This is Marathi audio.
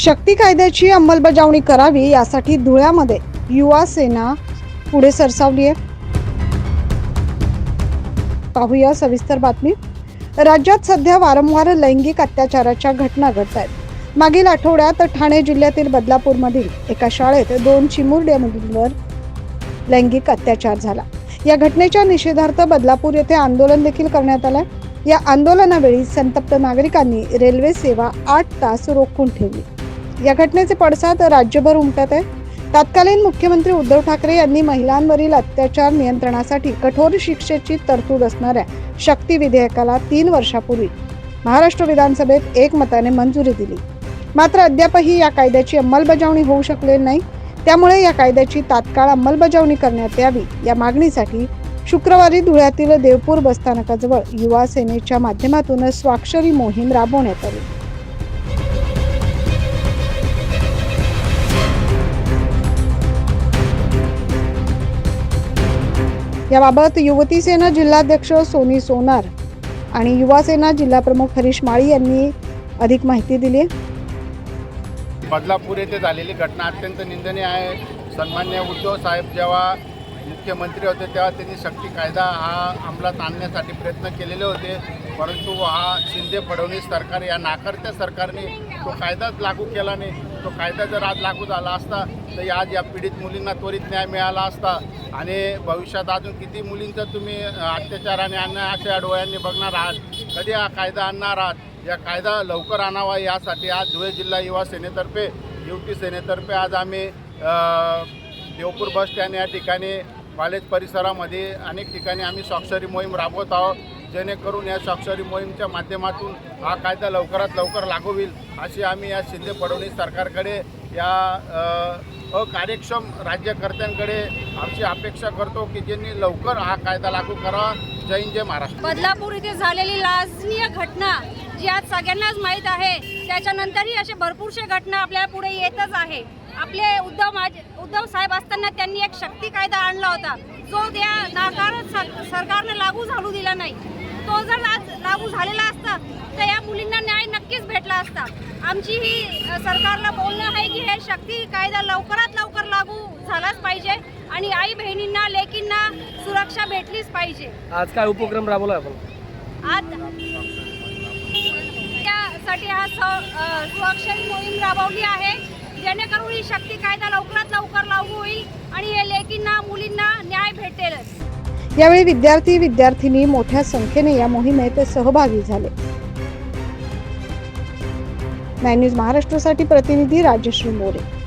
शक्ती कायद्याची अंमलबजावणी करावी यासाठी धुळ्यामध्ये युवा सेना पुढे सरसावली आहे. पाहूया सविस्तर बातमी. राज्यात सध्या वारंवार लैंगिक अत्याचाराच्या घटना घडत आहेत. मागील आठवड्यात ठाणे जिल्ह्यातील बदलापूरमधील एका शाळेत दोन चिमुरड्या मुलींवर लैंगिक अत्याचार झाला. या घटनेच्या निषेधार्थ बदलापूर येथे आंदोलन देखील करण्यात आलं या आंदोलनावेळी संतप्त नागरिकांनी रेल्वे सेवा आठ तास रोखून ठेवली. या घटनेचे पडसाद राज्यभर उमटत आहे तत्कालीन मुख्यमंत्री उद्धव ठाकरे यांनी महिलांवरील अत्याचार नियंत्रणासाठी कठोर शिक्षेची तरतूद असणाऱ्या शक्ती विधेयकाला तीन वर्षापूर्वी महाराष्ट्र विधानसभेत एकमताने मंजुरी दिली. मात्र अद्यापही या कायद्याची अंमलबजावणी होऊ शकलेली नाही. त्यामुळे या कायद्याची तात्काळ अंमलबजावणी करण्यात यावी या मागणीसाठी शुक्रवारी धुळ्यातील देवपूर बसस्थानकाजवळ युवा सेनेच्या माध्यमातून स्वाक्षरी मोहीम राबवण्यात आली. याबाबत युवती सेना जिल्हाध्यक्ष सोनी सोनार आणि युवा सेना जिल्हाप्रमुख हरीश माळी यांनी अधिक माहिती दिली. बदलापूर येथे झालेली घटना अत्यंत निंदनीय आहे. सन्मान्य उद्धव साहेब जेव्हा मुख्यमंत्री होते तेव्हा त्यांनी शक्ती कायदा हा अंमलात आणण्यासाठी प्रयत्न केलेले होते. परंतु हा शिंदे फडणवीस सरकार या नाकारत्या सरकारने तो कायदाच लागू केला नाही. तो कायदा जर आज लागू झाला असता तर आज या पीडित मुलींना त्वरित न्याय मिळाला असता. आणि भविष्यात अजून किती मुलींचं तुम्ही अत्याचार आणि अन्याय अशा डोळ्यांनी बघणार आहात? कधी हा कायदा आणणार आहात? या कायदा लवकर आणावा यासाठी आज धुळे जिल्हा युवा सेनेतर्फे युवती सेनेतर्फे आज आम्ही देवपूर बस स्टँड या ठिकाणी कॉलेज परिसरामध्ये अनेक ठिकाणी आम्ही स्वाक्षरी मोहीम राबवत आहोत. जेणेकरून या स्वाक्षरी मोहीमच्या माध्यमातून हा कायदा लवकरात लवकर लागू होईल अशी आम्ही या शिंदे फडणवीस सरकारकडे या अकार्यक्षम राज्यकर्त्यांकडे आमची अपेक्षा करतो की ज्यांनी लवकर हा कायदा लागू करावा जय हिंद जय महाराष्ट्र. बदलापूर इथे झालेली लाजनीय घटना जी आज सगळ्यांनाच माहीत आहे त्याच्यानंतरही असे भरपूरशे घटना आपल्या पुढे येतच आहे. आपले उद्धव माज उद्धव साहेब असताना त्यांनी एक शक्ती कायदा आणला होता. जो त्या नाकारत सर- सरकारने लागू झालू दिला नाही. तो जर आज लागू झालेला असता तर या मुलींना न्याय नक्कीच भेटला असता. आमची ही सरकारला बोलणं आहे की हे शक्ती कायदा लवकरात लवकर लागू झालाच पाहिजे आणि आई बहिणींना लेकींना सुरक्षा भेटलीच पाहिजे. आज काय उपक्रम राबवला आपण? आज त्यासाठी हा स अ, स्वाक्षरी मोहीम राबवली आहे. जेणेकरून ही शक्ती कायदा लवकरात लवकर लागू होईल आणि हे लेकींना मुलींना न्याय भेटेलच. यावेळी विद्यार्थी विद्यार्थिनी मोठ्या संख्येने या मोहिमेत सहभागी झाले. नाइन न्यूज महाराष्ट्रासाठी प्रतिनिधी राजश्री मोरे.